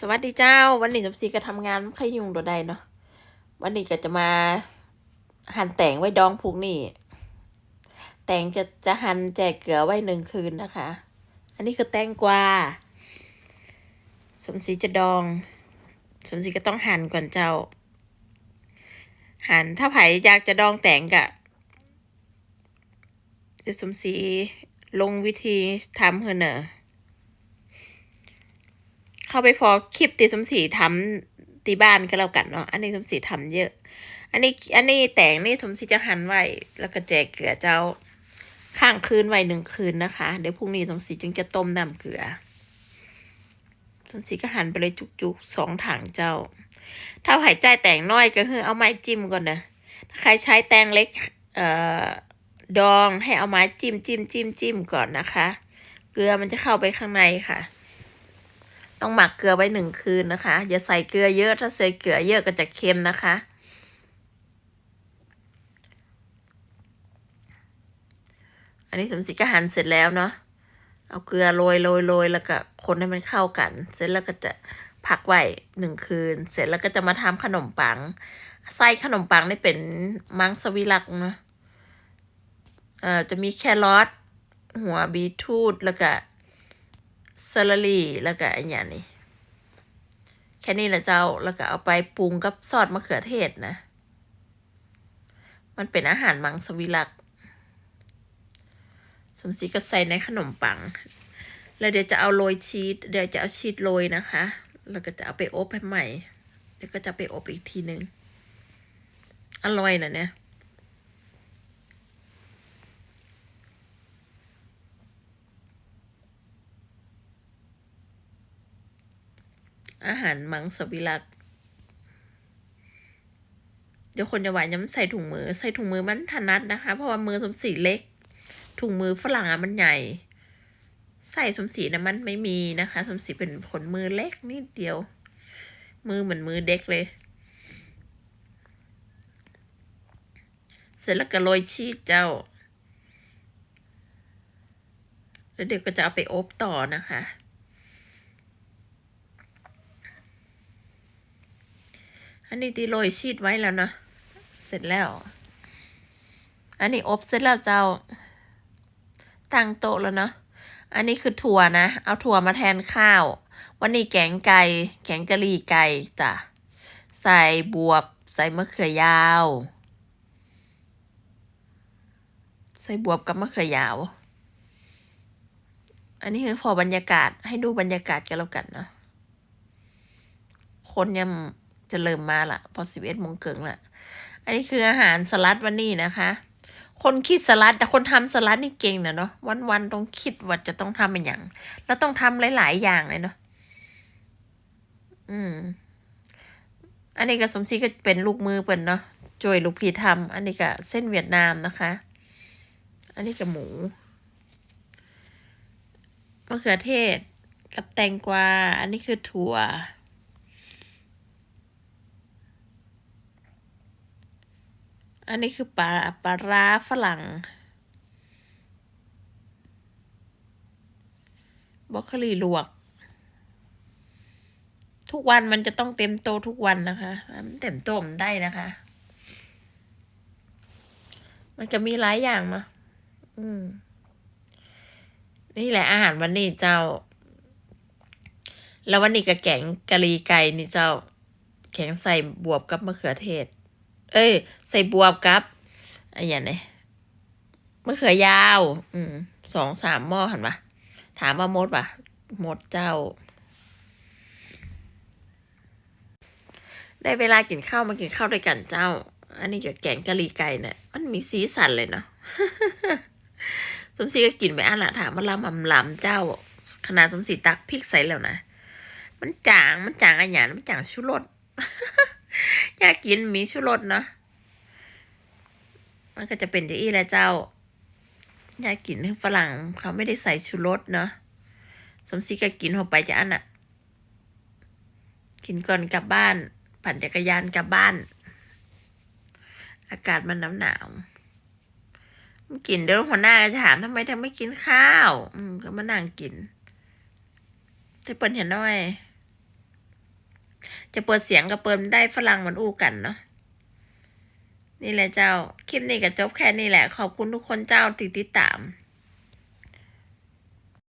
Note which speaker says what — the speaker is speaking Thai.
Speaker 1: สวัสดีเจ้า วันนี้จำซีก็ทำงานขยุงตัวใดเนาะวันนี้ก็จะมาหั่นแตงไว้ดองพุงนี้แตงจะจะหั่นแจกเกลือไว้หนึ่งคืนนะคะ อันนี้คือแตงกวาสมศรีจะดอง สมศรีก็ต้องหั่นก่อนเจ้า หั่นถ้าไผอยากจะดองแตงกะจะสมศรีลงวิธีทำเฮอเนอะ เข้าไปพอคลิปตีสมศรีทำตีบ้านก็แล้วกันเนาะอันนี้สมศรีทำเยอะ อันนี้อันนี้แต่งนี่สมศรีจะหั่นไว้แล้วก็แจกเกลือเจ้าข้างคืนไว้หนึ่งคืนนะคะ เดี๋ยวพรุ่งนี้สมศรีจึงจะต้มน้ำเกลือสมศรีก็หั่นไปเลยจุกๆสองถังเจ้า ถ้าหายใจแต่งน้อยก็คือเอาไม้จิ้มก่อนนะถ้าใครใช้แตงเล็กเอ่อดองให้เอาไม้จิ้มจิ้มจิ้มจิ้มก่อนนะคะ เกลือมันจะเข้าไปข้างในค่ะ ต้องหมักเกลือไว้หนึ่งคืนนะคะ อย่าใส่เกลือเยอะ ถ้าใส่เกลือเยอะก็จะเค็มนะคะ อันนี้สมศรีก็หั่นเสร็จแล้วเนาะ เอาเกลือโรยโรยโรยแล้วก็คนให้มันเข้ากัน เสร็จแล้วก็จะพักไว้หนึ่งคืน เสร็จแล้วก็จะมาทำขนมปัง ไส้ขนมปังนี่เป็นมังสวิรักนะเอ่อจะมีแครอทหัวบีทรูทแล้วก็ เซอร์รี่แล้วก็อันอย่างนี้ แค่นี้แหละเจ้าแล้วก็เอาไปปรุงกับซอสมะเขือเทศนะ มันเป็นอาหารมังสวิรักสมศรีก็ใส่ในขนมปัง แล้วเดี๋ยวจะเอาโรยชีสเดี๋ยวจะเอาชีสโรยนะคะ แล้วก็จะเอาไปอบให้ใหม่ เดี๋ยวก็จะไปอบอีกทีนึง อร่อยนะเนี่ย อาหารมังสวิรักเดี๋ยวคนจะหวานย้ำใส่ถุงมือ ใส่ถุงมือมันถนัดนะคะ เพราะว่ามือสมศรีเล็ก ถุงมือฝรั่งอะมันใหญ่ ใส่สมศรีนะมันไม่มีนะคะสมศรีเป็นขนมือเล็กนิดเดียว มือเหมือนมือเด็กเลย เสร็จแล้วก็โรยชีสเจ้า แล้วเดี๋ยวก็จะเอาไปอบต่อนะคะ อันนี้ตีโรยชีสไว้แล้วนะ เสร็จแล้ว อันนี้อบเสร็จแล้วเจ้าตั้งโต๊ะแล้วเนาะ อันนี้คือถั่วนะ เอาถั่วมาแทนข้าว วันนี้แกงไก่ แกงกะหรี่ไก่จ้ะ ใส่บวบ ใส่มะเขือยาว ใส่บวบกับมะเขือยาว อันนี้คือพอบรรยากาศให้ดูบรรยากาศกันแล้วกันเนาะ คนยัง จะเริ่มมาละพอสิบเอ็ดโมงเกิงละอันนี้คืออาหารสลัดวันนี้นะคะ คนคิดสลัด แต่คนทำสลัดนี่เก่งนะเนาะวันวันๆต้องคิดว่าจะต้องทำเป็นอย่าง แล้วต้องทำหลาย ๆ อย่างเลยเนาะอืม อันนี้ก็สมศรีก็เป็นลูกมือเปิ่นเนาะจวยลูกพีทำอันนี้ก็เส้นเวียดนามนะคะ อันนี้ก็หมูมะเขือเทศกับแตงกวา อันนี้คือถั่ว อันนี้คือปลาปลาร้าฝรั่งบรอกโคลีลวก ทุกวันมันจะต้องเต็มโตทุกวันนะคะมันเต็มโตมันได้นะคะ มันก็มีหลายอย่างมาอืม นี่แหละอาหารวันนี้เจ้า แล้ววันนี้ก็แกงกะหรี่ไก่นี่เจ้าแกงใส่บวบกับมะเขือเทศ เอ้ย ใส่บวบกับอะไรอย่างนี้มะเขือยาว อืมสองสามหม้อหันปะถามว่ามดปะมดเจ้า ได้เวลากินข้าวมากินข้าวด้วยกันเจ้า อันนี้กับแกงกะหรี่ไก่เนี่ยมันมีสีสันเลยเนาะสมศรีก็กินไปอะละถามว่าลำลำลำเจ้า ขนาดสมศรีตักพริกใส่แล้วนะ มันจางมันจางอะไรอย่างมันจางชูรส อยากกินมีชูรสเนาะมันก็จะเป็นอย่างนี้แหละเจ้า อยากกินฝรั่งเขาไม่ได้ใส่ชูรสเนาะสมศรีก็กินเข้าไปจะอันน่ะกินก่อนกลับบ้าน ปั่นจักรยานกลับบ้าน อากาศมันหนาวหนาวกินเด้อหัวหน้าจะถามทำไมเธอไม่กินข้าว อืมก็มานั่งกินแต่เปิ้นเห็นหน่อย จะเปิดเสียงกับเปิดได้ฝรั่งมันอู้กันเนาะนี่แหละเจ้า คลิปนี้ก็จบแค่นี้แหละ ขอบคุณทุกคนเจ้าติดติดตาม